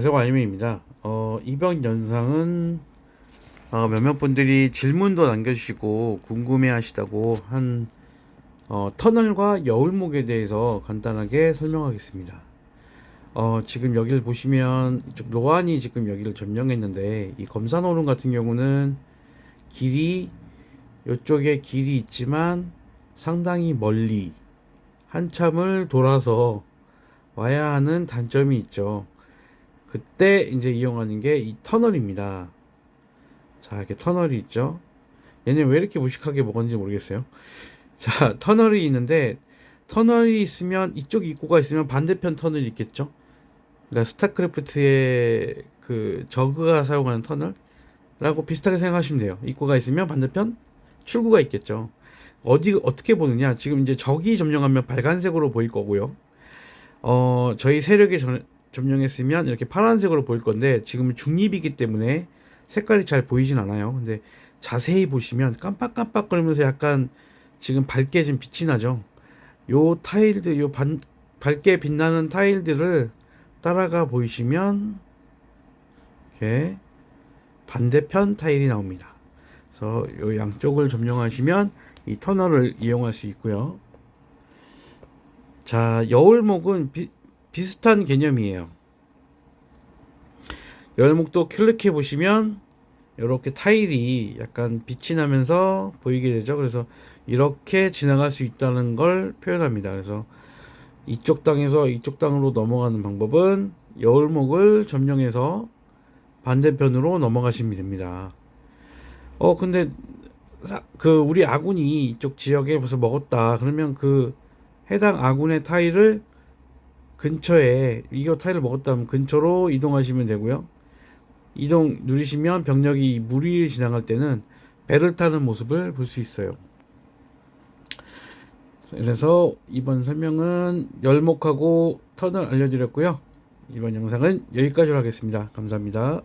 안녕하세요 와이메입니다. 어, 이번 영상은 어, 몇몇 분들이 질문도 남겨주시고 궁금해하시다고 한 어, 터널과 여울목에 대해서 간단하게 설명하겠습니다. 어, 지금 여기를 보시면 이쪽 로안이 지금 여기를 점령했는데 이 검산호름 같은 경우는 길이 이쪽에 길이 있지만 상당히 멀리 한참을 돌아서 와야 하는 단점이 있죠. 그때 이제 이용하는 게 이 터널입니다. 자, 이렇게 터널이 있죠. 얘네 왜 이렇게 무식하게 먹었는지 모르겠어요. 자, 터널이 있는데 터널이 있으면 이쪽 입구가 있으면 반대편 터널이 있겠죠. 그러니까 스타크래프트의 그 저그가 사용하는 터널라고 비슷하게 생각하시면 돼요. 입구가 있으면 반대편 출구가 있겠죠. 어디 어떻게 보느냐? 지금 이제 적이 점령하면 빨간색으로 보일 거고요. 어, 저희 세력이 점, 점령했으면 이렇게 파란색으로 보일 건데 지금은 중립이기 때문에 색깔이 잘 보이진 않아요. 근데 자세히 보시면 깜빡깜빡거리면서 약간 지금 밝게 지금 빛이 나죠. 요 타일들, 요 반, 밝게 빛나는 타일들을 따라가 보이시면 이렇게 반대편 타일이 나옵니다. 그래서 요 양쪽을 점령하시면 이 터널을 이용할 수 있고요. 자, 여울목은 비, 비슷한 개념이에요. 여울목도 클릭해 보시면 이렇게 타일이 약간 빛이 나면서 보이게 되죠. 그래서 이렇게 지나갈 수 있다는 걸 표현합니다. 그래서 이쪽 땅에서 이쪽 땅으로 넘어가는 방법은 여울목을 점령해서 반대편으로 넘어가시면 됩니다. 어 근데 사- 그 우리 아군이 이쪽 지역에 벌써 먹었다. 그러면 그 해당 아군의 타일을 근처에 이거 타일을 먹었다면 근처로 이동하시면 되고요. 이동 누르시면 병력이 물 위를 지나갈 때는 배를 타는 모습을 볼 수 있어요. 그래서 이번 설명은 열목하고 턴을 알려드렸고요. 이번 영상은 여기까지로 하겠습니다. 감사합니다.